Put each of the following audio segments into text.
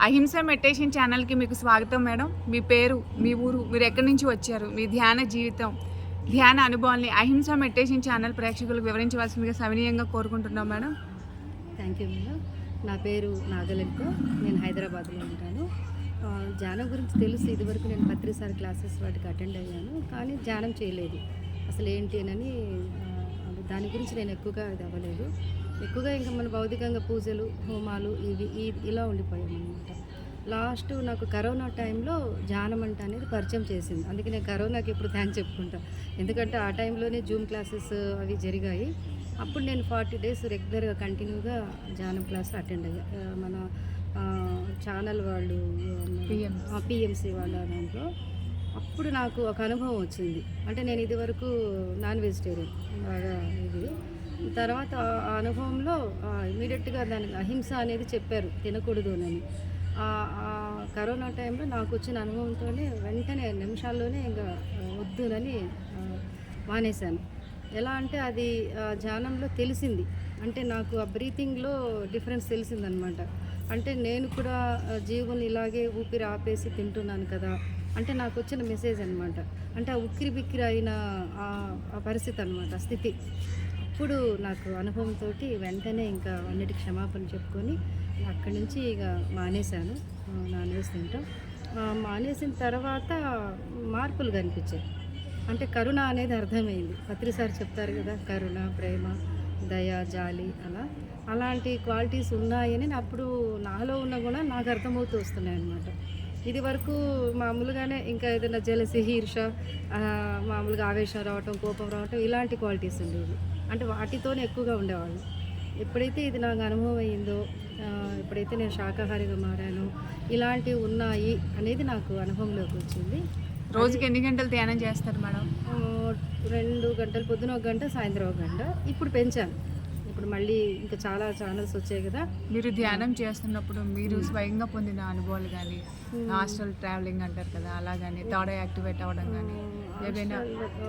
అహింస మెడిటేషన్ ఛానల్కి మీకు స్వాగతం మేడం. మీ పేరు మీ ఊరు మీరు ఎక్కడి నుంచి వచ్చారు? మీ ధ్యాన జీవితం ధ్యాన అనుభవాల్ని అహింస మెడిటేషన్ ఛానల్ ప్రేక్షకులకు వివరించవలసిందిగా సవినీయంగా కోరుకుంటున్నాం మేడం. Thank you madam. నా పేరు నాగలెంకో నేను హైదరాబాద్లో ఉంటాను. ధ్యానం గురించి తెలుసు. ఇదివరకు నేను పత్రిసారి క్లాసెస్ వాటికి అటెండ్ అయ్యాను. కానీ ధ్యానం చేయలేదు. అసలు ఏంటి అని దాని గురించి నేను ఎక్కువగా ఇది అవ్వలేదు. ఎక్కువగా ఇంకా మన భౌతికంగా పూజలు హోమాలు ఇవి ఇలా ఉండిపోయాం అనమాట లాస్ట్ నాకు కరోనా టైంలో అంట అనేది పరిచయం చేసింది. అందుకే నేను కరోనాకి ఇప్పుడు థ్యాంక్స్ చెప్పుకుంటా. ఎందుకంటే ఆ టైంలోనే జూమ్ క్లాసెస్ అవి జరిగాయి. అప్పుడు నేను ఫార్టీ డేస్ రెగ్యులర్గా కంటిన్యూగా ధ్యానం క్లాస్ అటెండ్ అయ్యా. మన ఛానల్ వాళ్ళు. పిఎంసి వాళ్ళ దాంట్లో అప్పుడు నాకు ఒక అనుభవం వచ్చింది. అంటే నేను ఇది వరకు నాన్ వెజిటేరియన్. బాగా ఇది. తర్వాత ఆ- అనుభవంలో ఇమీడియట్గా దానికి అహింస అనేది చెప్పారు తినకూడదు అని ఆ కరోనా టైంలో నాకు వచ్చిన అనుభవంతోనే వెంటనే నిమిషాల్లోనే ఇంకా వద్దునని మానేశాను. ఎలా అంటే అది ఆ, ధ్యానంలో తెలిసింది. అంటే నాకు ఆ బ్రీతింగ్లో డిఫరెన్స్ తెలిసిందనమాట. అంటే నేను కూడా జీవుని ఇలాగే ఊపిరి ఆపేసి తింటున్నాను కదా అంటే నాకు వచ్చిన మెసేజ్ అనమాట. అంటే ఆ ఉక్కిరి బిక్కిరి అయిన ఆ- ఆ పరిస్థితి అనమాట స్థితి. అప్పుడు నాకు అనుభవంతో వెంటనే ఇంకా అన్నిటికి క్షమాపణ చెప్పుకొని అక్కడి నుంచి ఇక మానేశాను. ఆ, నాన్ వెజ్ తింటాం మానేసిన తర్వాత మార్పులు కనిపించాయి. అంటే కరుణ అనేది అర్థమైంది. పత్రిసారి చెప్తారు కదా కరుణ ప్రేమ దయ జాలి అలా. అలాంటి క్వాలిటీస్ ఉన్నాయని నా అప్పుడు నాలో ఉన్న కూడా నాకు అర్థమవుతూ వస్తున్నాయి అన్నమాట. ఇది వరకు మామూలుగానే ఇంకా ఏదైనా జలసి హీర్ష మామూలుగా ఆవేశం రావటం కోపం రావటం ఇలాంటి క్వాలిటీస్ ఉండేవి. అంటే వాటితోనే ఎక్కువగా ఉండేవాళ్ళు. ఎప్పుడైతే ఇది నాకు అనుభవం అయిందో ఆ, ఎప్పుడైతే నేను శాకాహారిగా మారానో ఇలాంటివి ఉన్నాయి అనేది నాకు అనుభవంలోకి వచ్చింది. రోజుకి ఎన్ని గంటలు ధ్యానం చేస్తారు మేడం? రెండు గంటలు పొద్దున ఒక గంట సాయంత్రం ఒక గంట. ఇప్పుడు పెంచాను. ఇప్పుడు మళ్ళీ ఇంకా చాలా ఛానల్స్ వచ్చాయి కదా. మీరు ధ్యానం చేస్తున్నప్పుడు మీరు స్వయంగా పొందిన అనుభవాలు కానీ హాస్టల్ ట్రావెలింగ్ అంటారు కదా అలా కానీ థర్డ్ యాక్టివేట్ అవ్వడం కానీ ఏదైనా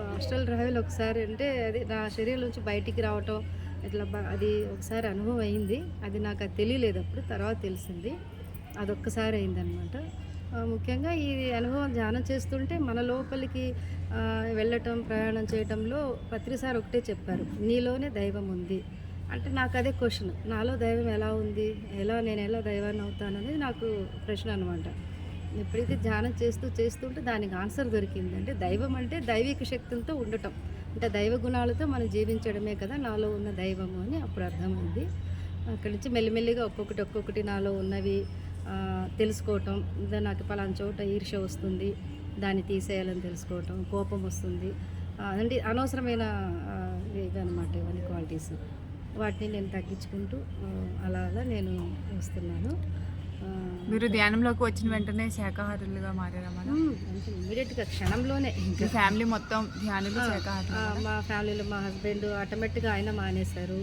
హాస్టల్ ట్రావెల్ ఒకసారి అంటే అది నా శరీరం నుంచి బయటికి రావటం ఇట్లా అది ఒకసారి అనుభవం అయింది. అది నాకు అది తెలియలేదు అప్పుడు తర్వాత తెలిసింది. అది ఒక్కసారి అయిందనమాట ముఖ్యంగా ఈ అనుభవం ధ్యానం చేస్తుంటే మన లోపలికి వెళ్ళటం ప్రయాణం చేయటంలో పత్రిసారి ఒకటే చెప్పారు. నీలోనే దైవం ఉంది. అంటే నాకు అదే క్వశ్చన్. నాలో దైవం ఎలా ఉంది? ఎలా నేను ఎలా దైవాన్ని అవుతాను అనేది నాకు ప్రశ్న అనమాట ఎప్పుడైతే ధ్యానం చేస్తూ చేస్తుంటే దానికి ఆన్సర్ దొరికింది. అంటే దైవం అంటే దైవిక శక్తులతో ఉండటం. అంటే దైవ గుణాలతో మనం జీవించడమే కదా నాలో ఉన్న దైవము అని అప్పుడు అర్థమైంది. అక్కడి నుంచి మెల్లిమెల్లిగా ఒక్కొక్కటి ఒక్కొక్కటి నాలో ఉన్నవి తెలుసుకోవటం. నాకు పలానా చోట ఈర్ష వస్తుంది దాన్ని తీసేయాలని తెలుసుకోవటం. కోపం వస్తుంది. అంటే అనవసరమైన ఇవి అనమాట ఇవన్నీ క్వాలిటీస్ వాటిని నేను తగ్గించుకుంటూ ఆ, అలా అలా నేను వస్తున్నాను. మీరు ధ్యానంలోకి వచ్చిన వెంటనే శాకాహారులుగా మారారా. అంటే ఇమీడియట్గా క్షణంలోనే ఇంకా. ఫ్యామిలీ మొత్తం ధ్యానులు శాకాహారులు మా ఫ్యామిలీలో మా హస్బెండ్ ఆటోమేటిక్గా ఆయన మానేశారు.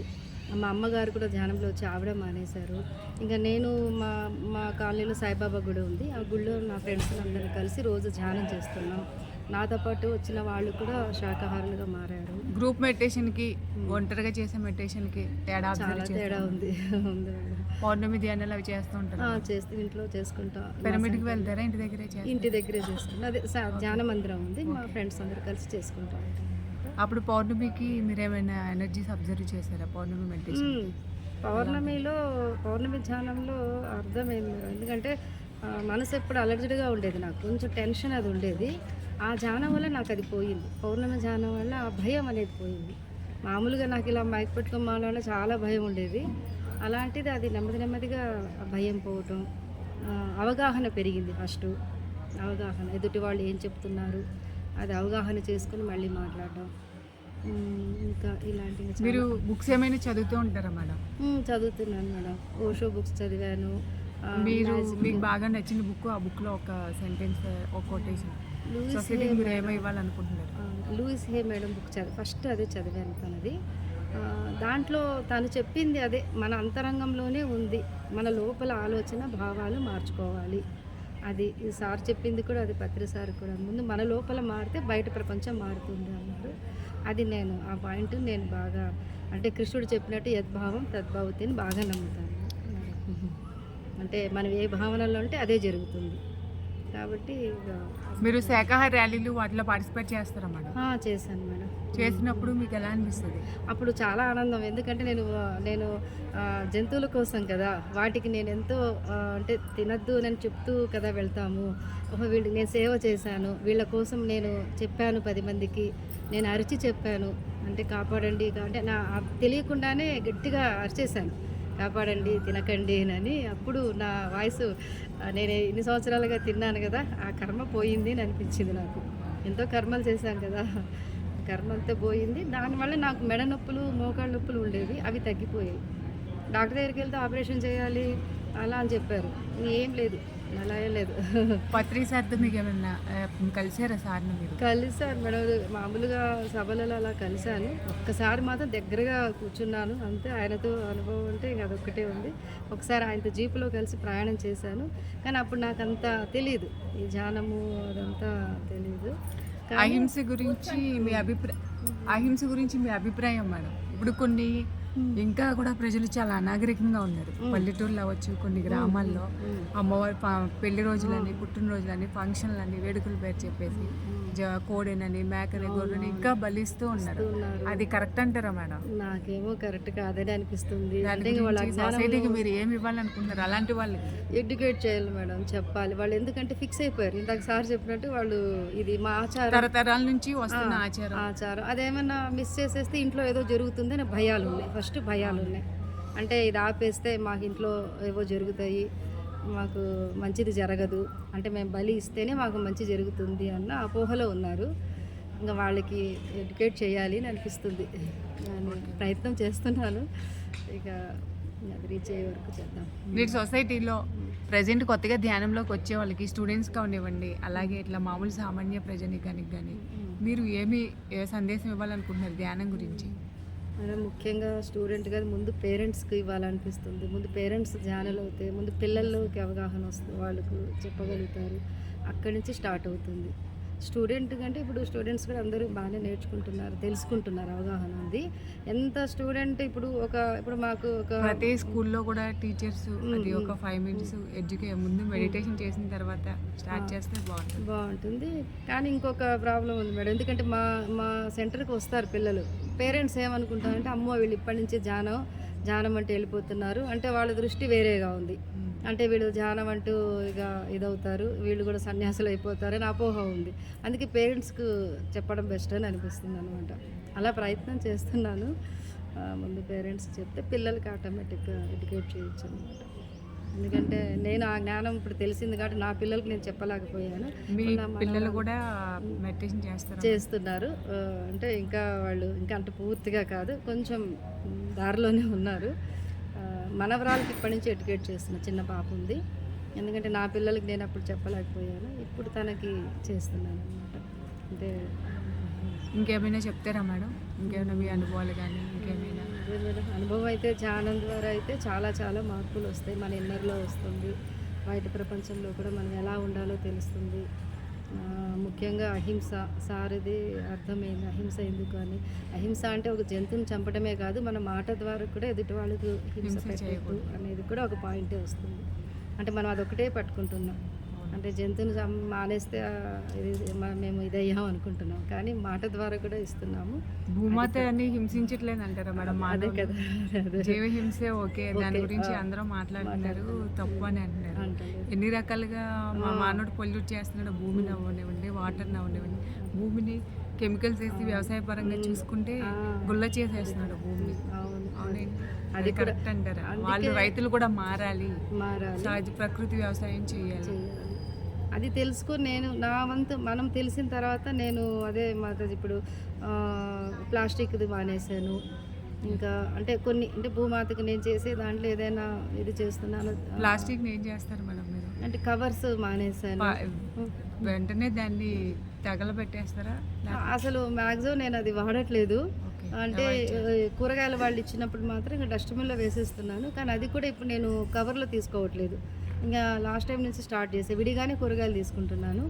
మా అమ్మగారు కూడా ధ్యానంలో వచ్చి ఆవిడ మానేశారు. ఇంకా నేను మా మా కాలనీలో సాయిబాబా గుడి ఉంది. ఆ గుడిలో నా ఫ్రెండ్స్ అందరూ కలిసి రోజు ధ్యానం చేస్తున్నాం. నాతో పాటు వచ్చిన వాళ్ళు కూడా శాకాహారులుగా మారారు. గ్రూప్ మెడిటేషన్కి ఒంటరిగా చేసే మెడిటేషన్కి తేడా చాలా తేడా? ఉంది. పౌర్ణమి ధ్యానాలు అవి చేస్తూ ఉంటారు. చేస్తూ ఇంట్లో చేసుకుంటాం. పిరమిడ్కి వెళ్తారా? ఇంటి దగ్గరే ఇంటి దగ్గరే చేసుకుంటాం. అదే ధ్యాన మందిరం ఉంది. మా ఫ్రెండ్స్ అందరూ కలిసి చేసుకుంటాం అప్పుడు పౌర్ణమికి మీరు ఏమైనా ఎనర్జీస్ అబ్జర్వ్ చేశారా? పౌర్ణమి మెడిటేషన్. పౌర్ణమిలో పౌర్ణమి ధ్యానంలో అర్థమైంది మేడం. ఎందుకంటే మనసు ఎప్పుడు అలర్జీగా ఉండేది నాకు. కొంచెం టెన్షన్ అది ఉండేది. ఆ ధ్యానం వల్ల నాకు అది పోయింది. పౌర్ణమి ధ్యానం వల్ల ఆ భయం అనేది పోయింది. మామూలుగా నాకు ఇలా మైక్ పెట్టుకొని మాట్లాడిన చాలా భయం ఉండేది. అలాంటిది అది నెమ్మది నెమ్మదిగా భయం పోవటం అవగాహన పెరిగింది ఫస్ట్. అవగాహన ఎదుటి వాళ్ళు ఏం చెప్తున్నారు అది అవగాహన చేసుకుని మళ్ళీ మాట్లాడడం. ఇంకా ఇలాంటివి మీరు బుక్స్ ఏమైనా చదువుతూ ఉంటారా మేడం? చదువుతున్నాను మేడం. ఓషో బుక్స్ చదివాను. మీరు మీకు బాగా నచ్చిన బుక్ ఆ బుక్లో ఒక సెంటెన్స్ ఒక కొటేషన్ సొసైటీకి మీరు. ఏమో ఇవ్వాలనుకుంటున్నారు లూయిస్ హే మేడం బుక్ చదివి. ఫస్ట్ అదే చదివాను తనది. దాంట్లో తను చెప్పింది అదే మన అంతరంగంలోనే ఉంది. మన లోపల ఆలోచన భావాలు మార్చుకోవాలి. అది ఈ సార్ చెప్పింది కూడా అది పత్రి సార్ కూడా. ముందు మన లోపల మారితే బయట ప్రపంచం మారుతుంది అన్నారు. అది నేను ఆ పాయింట్ నేను బాగా అంటే కృష్ణుడు చెప్పినట్టు యద్భావం తద్భావతిని బాగా నమ్ముతాను. అంటే మనం ఏ భావనలో ఉంటే అదే జరుగుతుంది. కాబట్టి ఇక మీరు శాఖాహార ర్యాలీలు వాటిలో పార్టిసిపేట్ చేస్తారా మేడం? చేశాను మేడం. చేసినప్పుడు మీకు ఎలా అనిపిస్తుంది? అప్పుడు చాలా ఆనందం. ఎందుకంటే నేను నేను జంతువుల కోసం కదా వాటికి నేను ఎంతో అంటే తినద్దు అని చెప్తూ కదా వెళ్తాము. వీళ్ళకి వీళ్ళు నేను సేవ చేశాను. వీళ్ళ కోసం నేను చెప్పాను పది మందికి. నేను అరిచి చెప్పాను. అంటే కాపాడండి అంటే నా తెలియకుండానే గట్టిగా అరిచేశాను. కాపాడండి తినకండి అని అప్పుడు నా వాయిస్ నేను ఇన్ని సంవత్సరాలుగా తిన్నాను కదా ఆ కర్మ పోయింది అని అనిపించింది నాకు. ఎంతో కర్మలు చేశాను కదా. కర్మ అంతా పోయింది. దానివల్ల నాకు మెడ నొప్పులు మోకాళ్ళ నొప్పులు ఉండేవి. అవి తగ్గిపోయాయి. డాక్టర్ దగ్గరికి వెళ్తే ఆపరేషన్ చేయాలి అలా అని చెప్పారు. ఏం లేదు. అలా ఏం లేదు. పత్రి సార్తో మీకు ఏమన్నా కలిసారా సార్ని మీరు? కలిసాను మేడం. మామూలుగా సభలలో అలా కలిశాను. ఒక్కసారి మాత్రం దగ్గరగా కూర్చున్నాను. అంతే ఆయనతో అనుభవం అంటే ఇంక అదొక్కటే ఉంది. ఒకసారి ఆయనతో జీపులో కలిసి ప్రయాణం చేశాను. కానీ అప్పుడు నాకు అంత తెలియదు ఈ ధ్యానము అదంతా తెలియదు అహింస గురించి మీ అభిప్రాయం అహింస గురించి మీ అభిప్రాయం మేడం. ఇప్పుడు కొన్ని ఇంకా కూడా ప్రజలు చాలా అనాగరికంగా ఉన్నారు. పల్లెటూర్లు అవ్వచ్చు కొన్ని గ్రామాల్లో అమ్మవారి పెళ్ళి రోజులని పుట్టినరోజులని ఫంక్షన్లని వేడుకలు పేరు చెప్పేసి కోడెనని మేకని గొర్రెని ఇంకా బలిస్తూ ఉన్నారు. అది కరెక్ట్ అంటారా మేడం? నాకేమో కరెక్ట్ కాదని అనిపిస్తుంది. వాళ్ళ సొసైటీకి మీరు ఏమి ఇవ్వాలనుకుంటున్నారు? అలాంటి వాళ్ళకి? ఎడ్యుకేట్ చేయాలి మేడం చెప్పాలి. వాళ్ళు ఎందుకంటే ఫిక్స్ అయిపోయారు. ఇందాక సార్ చెప్పినట్టు వాళ్ళు ఇది మా ఆచారం. తరతరాల నుంచి వస్తున్న ఆచారం. ఆచారం. అదేమన్నా మిస్ చేసేస్తే ఇంట్లో ఏదో జరుగుతుందని భయాలు ఉన్నాయి. ఫస్ట్ భయాలు ఉన్నాయి అంటే ఇది ఆపేస్తే మాకు ఇంట్లో ఏవో జరుగుతాయి మాకు మంచిది జరగదు. అంటే మేము బలి ఇస్తేనే మాకు మంచి జరుగుతుంది అన్న అపోహలో ఉన్నారు. ఇంకా వాళ్ళకి ఎడ్యుకేట్ చేయాలి అని అనిపిస్తుంది. నేను ప్రయత్నం చేస్తున్నాను. ఇక అది రీచ్ అయ్యే వరకు చేద్దాం. మీరు సొసైటీలో ప్రజెంట్ కొత్తగా ధ్యానంలోకి వచ్చే వాళ్ళకి స్టూడెంట్స్ కానివ్వండి అలాగే ఇట్లా మామూలు సామాన్య ప్రజానికానికి కానీ మీరు ఏమి ఏ సందేశం ఇవ్వాలనుకుంటున్నారు ధ్యానం గురించి? మనం ముఖ్యంగా స్టూడెంట్ కాదు ముందు పేరెంట్స్కి ఇవ్వాలనిపిస్తుంది. ముందు పేరెంట్స్ ధ్యానలు అవుతాయి ముందు పిల్లల్లోకి అవగాహన వస్తుంది వాళ్ళకు చెప్పగలుగుతారు. అక్కడి నుంచి స్టార్ట్ అవుతుంది. స్టూడెంట్ కంటే ఇప్పుడు స్టూడెంట్స్ కూడా అందరూ బాగానే నేర్చుకుంటున్నారు తెలుసుకుంటున్నారు అవగాహన ఉంది. ఎంత స్టూడెంట్ ఇప్పుడు ఒక ఇప్పుడు మాకు ఒక ప్రతి స్కూల్లో కూడా టీచర్స్ అది ఒక ఫైవ్ మినిట్స్ ఎడ్యుకే ముందు మెడిటేషన్ చేసిన తర్వాత స్టార్ట్ చేస్తే బాగుంటుంది. బాగుంటుంది. కానీ ఇంకొక ప్రాబ్లం ఉంది మేడం. ఎందుకంటే మా మా సెంటర్కి వస్తారు పిల్లలు. పేరెంట్స్ ఏమనుకుంటారంటే అమ్మో వీళ్ళు ఇప్పటి నుంచి ధ్యానం ధ్యానం అంటే వెళ్ళిపోతున్నారు. అంటే వాళ్ళ దృష్టి వేరేగా ఉంది. అంటే వీళ్ళు ధ్యానం అంటూ ఇక ఇదవుతారు. వీళ్ళు కూడా సన్యాసులు అయిపోతారని అపోహ ఉంది. అందుకే పేరెంట్స్కు చెప్పడం బెస్ట్ అని అనిపిస్తుంది అనమాట అలా ప్రయత్నం చేస్తున్నాను. ముందు పేరెంట్స్ చెప్తే పిల్లలకి ఆటోమేటిక్గా ఎడ్యుకేట్ చేయొచ్చు అనమాట ఎందుకంటే నేను ఆ జ్ఞానం ఇప్పుడు తెలిసింది కాబట్టి నా పిల్లలకి నేను చెప్పలేకపోయాను. పిల్లలు కూడా మెడిటేషన్ చేస్తారు. చేస్తున్నారు. అంటే ఇంకా వాళ్ళు ఇంకా అంటే పూర్తిగా కాదు. కొంచెం దారిలోనే ఉన్నారు. మనవరాలకి ఇప్పటి నుంచి ఎడ్యుకేట్ చేస్తున్నా చిన్న పాప ఉంది. ఎందుకంటే నా పిల్లలకి నేను అప్పుడు చెప్పలేకపోయాను. ఇప్పుడు తనకి చేస్తున్నాను అనమాట అంటే ఇంకేమైనా చెప్తారా మేడం? ఇంకేమైనా మీ అనుభవాలు కానీ ఇంకేమైనా? అనుభవం అయితే ధ్యానం ద్వారా అయితే చాలా చాలా మార్పులు వస్తాయి. మన ఇన్నర్లో వస్తుంది. బయట ప్రపంచంలో కూడా మనం ఎలా ఉండాలో తెలుస్తుంది. ముఖ్యంగా అహింస సారది అర్థమైంది. అహింస ఎందుకు అని. అహింస అంటే ఒక జంతువుని చంపడమే కాదు మన మాట ద్వారా కూడా ఎదుటి వాళ్ళకు హింస. అనేది కూడా ఒక పాయింటే వస్తుంది. అంటే మనం అదొకటే పట్టుకుంటున్నాం. అంటే జంతువుని మానేస్తే ఇది మేము ఇదయ్యాం అనుకుంటున్నాం. కానీ మాట ద్వారా కూడా ఇస్తున్నాము. భూమాతని హింసించట్లేదు అంటారా మేడం? అదే మానవులు? కదా జీవ హింసే ఓకే. దాని గురించి. అందరూ మాట్లాడుతున్నారు. తప్పు అని అంటున్నారు అంటారు. ఎన్ని రకాలుగా మా మానవుడు పొల్యూట్ చేస్తున్నాడు భూమిని అవ్వనివ్వండి వాటర్ని అవ్వనివ్వండి భూమిని కెమికల్స్ వేసి వ్యవసాయ పరంగా చూసుకుంటే. గుల్ల చేసేస్తున్నాడు భూమిని అవునండి అది కరెక్ట్ అంటారా? వాళ్ళు రైతులు కూడా మారాలి. మారాలి. సహజ ప్రకృతి వ్యవసాయం చేయాలి. అది తెలుసుకొని నేను నా వంతు మనం తెలిసిన తర్వాత నేను అదే మాకు ఇప్పుడు ప్లాస్టిక్ది మానేశాను. ఇంకా అంటే కొన్ని అంటే భూమాతకి నేను చేసే దాంట్లో ఏదైనా ఇది చేస్తున్నాను. ప్లాస్టిక్ ఏం చేస్తారు మేడం మీరు? అంటే కవర్స్ మానేశాను. వెంటనే దాన్ని తగలబెట్టేస్తారా? అసలు మ్యాక్సిమం నేను అది వాడట్లేదు. అంటే కూరగాయలు వాళ్ళు ఇచ్చినప్పుడు మాత్రం ఇంకా డస్ట్బిన్లో వేసేస్తున్నాను. కానీ అది కూడా ఇప్పుడు నేను కవర్లో తీసుకోవట్లేదు. ఇంకా లాస్ట్ టైం నుంచి స్టార్ట్ చేసే విడిగానే కూరగాయలు తీసుకుంటున్నాను.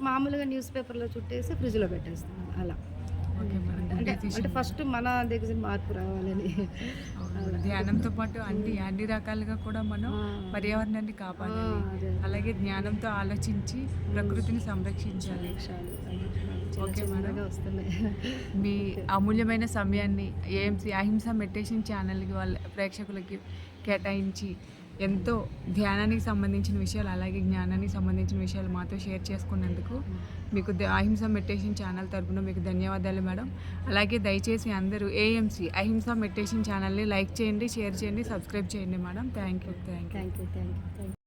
మామూలుగా న్యూస్ పేపర్లో చుట్టేసి ఫ్రిడ్జ్లో పెట్టేస్తున్నాను అలా. అంటే అంటే ఫస్ట్ మన దగ్గర మార్పు రావాలని. ధ్యానంతో పాటు అన్ని అన్ని రకాలుగా కూడా మనం. పర్యావరణాన్ని కాపాడాలి. అలాగే జ్ఞానంతో ఆలోచించి ప్రకృతిని సంరక్షించాలి. Okay madam. మీ అమూల్యమైన సమయాన్ని ఏఎంసీ అహింస మెడిటేషన్ ఛానల్కి వాళ్ళ ప్రేక్షకులకి కేటాయించి ఎంతో ధ్యానానికి సంబంధించిన విషయాలు అలాగే జ్ఞానానికి సంబంధించిన విషయాలు మాతో షేర్ చేసుకున్నందుకు మీకు అహింస మెడిటేషన్ ఛానల్ తరపున మీకు ధన్యవాదాలు మేడం. అలాగే దయచేసి అందరూ ఏఎంసీ అహింస మెడిటేషన్ ఛానల్ని లైక్ చేయండి షేర్ చేయండి సబ్స్క్రైబ్ చేయండి madam. Thank you thank you. Thank you thank you.